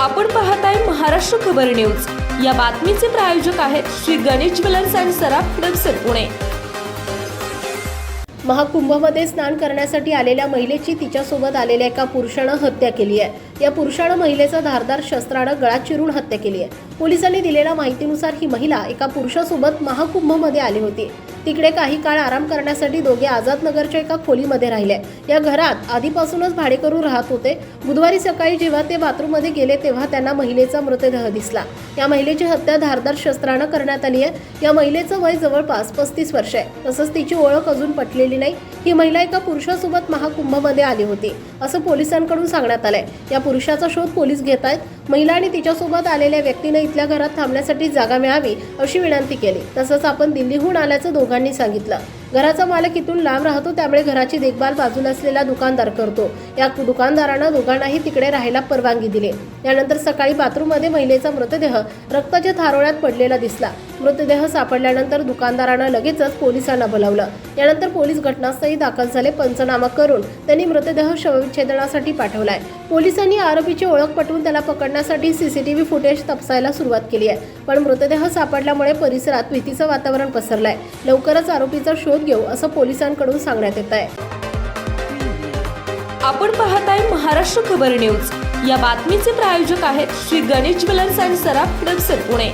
आपण पाहताय महाराष्ट्र खबर न्यूज. या बातमीचे प्रायोजक आहेत श्री गणेश ज्वेलर्स अँड सराफ हडपसर पुणे. महाकुंभमध्ये स्नान करण्यासाठी आलेल्या महिलेची तिच्यासोबत आलेल्या एका पुरुषानं हत्या केली आहे. या पुरुषानं महिलेचा धारदार शस्त्रानं गळा चिरून हत्या केली आहे. पोलिसांनी दिलेल्या माहितीनुसार ही महिला एका पुरुषासोबत महाकुंभमध्ये आली होती. तिकडे काही काळ आराम करण्यासाठी दोघे आझादनगरच्या एका खोलीमध्ये राहिले. या घरात आधीपासूनच भाडेकरू राहत होते. बुधवारी सकाळी जेव्हा ते बाथरूममध्ये गेले तेव्हा त्यांना महिलेचा मृतदेह दिसला. या महिलेची हत्या धारदार शस्त्रानं करण्यात आली आहे. या महिलेचं वय जवळपास पस्तीस वर्ष आहे. तसंच तिची ओळख अजून पटलेली नाही. ही महिला एका पुरुषासोबत महाकुंभमध्ये आली होती असं पोलिसांकडून सांगण्यात आलंय. या पुरुषाचा शोध पोलीस घेत आहेत. महिला आणि तिच्यासोबत आलेल्या व्यक्तीनं इथल्या घरात थांबण्यासाठी जागा मिळावी अशी विनंती केली. तसंच आपण दिल्लीहून आल्याचं दोघं दोघांनी सांगितलं. घराचा मालक इथून लांब राहतो त्यामुळे घराची देखभाल बाजूला असलेला दुकानदार करतो. या दुकानदारानं दोघांनाही तिकडे राहायला परवानगी दिली. यानंतर सकाळी बाथरूममध्ये महिलेचा मृतदेह रक्ताच्या थारोळ्यात पडलेला दिसला. मृतदेह सापडल्यानंतर दुकानदारानं लगेचच पोलिसांना बोलावलं. यानंतर पोलीस घटनास्थळी दाखल झाले पंचनामा करून त्यांनी मृतदेह शवविच्छेदनासाठी पाठवलाय. पोलिसांनी आरोपीची ओळख पटवून त्याला पकडण्यासाठी सीसीटीव्ही फुटेज तपासायला सुरुवात केली आहे. पण मृतदेह सापडल्यामुळे परिसरात भीतीचं वातावरण पसरलंय. लवकरच आरोपीचा शोध घेऊ असं पोलिसांकडून सांगण्यात येत आहे. आपण पाहत आहे महाराष्ट्र खबर न्यूज. या बातमीचे प्रायोजक आहेत श्री गणेश ज्वेलर्स अँड सराफ हडपसर पुणे.